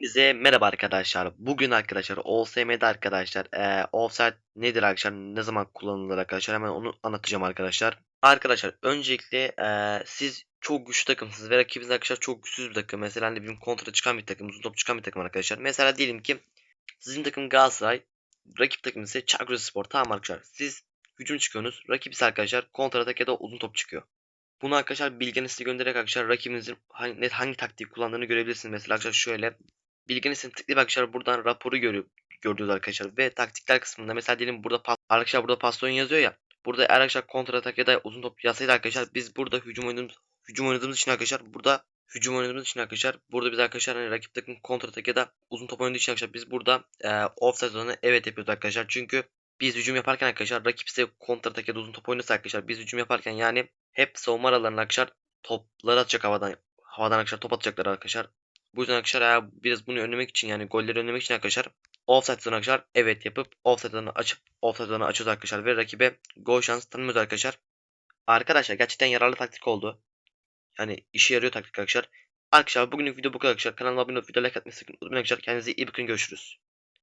Hepinize merhaba arkadaşlar. Bugün arkadaşlar OSM'de arkadaşlar eee offside nedir arkadaşlar? Ne zaman kullanılır arkadaşlar? Hemen onu anlatacağım arkadaşlar. Arkadaşlar öncelikle eee, siz çok güçlü takımsınız ve rakibiniz arkadaşlar çok güçsüz bir takım. Mesela hani bir kontra çıkan bir takım, uzun top çıkan bir takım arkadaşlar. Mesela diyelim ki sizin takım Galatasaray, rakip takım ise Çaykurrizspor. Tamam arkadaşlar. Siz hücum çıkıyorsunuz. Rakip ise arkadaşlar kontra atak ya da uzun top çıkıyor. Bunu arkadaşlar bilgini size göndererek arkadaşlar rakibinizin hangi, hangi taktiği kullandığını görebilirsiniz. Mesela arkadaşlar şöyle bilginizin tıklayıp arkadaşlar buradan raporu görüyor, gördüğünüz arkadaşlar ve taktikler kısmında mesela diyelim burada arkadaşlar burada pas oyun yazıyor ya. Burada arkadaşlar kontra atak ya da uzun top yazsaydı arkadaşlar biz burada hücum oynadığımız hücum oynadığımız için arkadaşlar burada hücum oynadığımız için arkadaşlar burada biz arkadaşlar hani rakip takım kontra atak ya da uzun top oynadığı için arkadaşlar biz burada e, offside olanı evet yapıyoruz arkadaşlar. Çünkü biz hücum yaparken arkadaşlar rakip ise kontra atak ya da uzun top oynarsa arkadaşlar biz hücum yaparken yani hep savunma aralarına arkadaşlar topları atacak havadan havadan arkadaşlar top atacaklar arkadaşlar. Bu yüzden arkadaşlar biraz bunu önlemek için yani golleri önlemek için arkadaşlar offside zone arkadaşlar evet yapıp offside zone'u açıp offside zone'u açıyoruz arkadaşlar ve rakibe gol şansı tanımıyoruz arkadaşlar. Arkadaşlar gerçekten yararlı taktik oldu. Yani işe yarıyor taktik arkadaşlar. Arkadaşlar bugünlük video bu kadar arkadaşlar. Kanalıma abone olup video like atmayı sakın unutmayın arkadaşlar. Kendinize iyi bakın görüşürüz.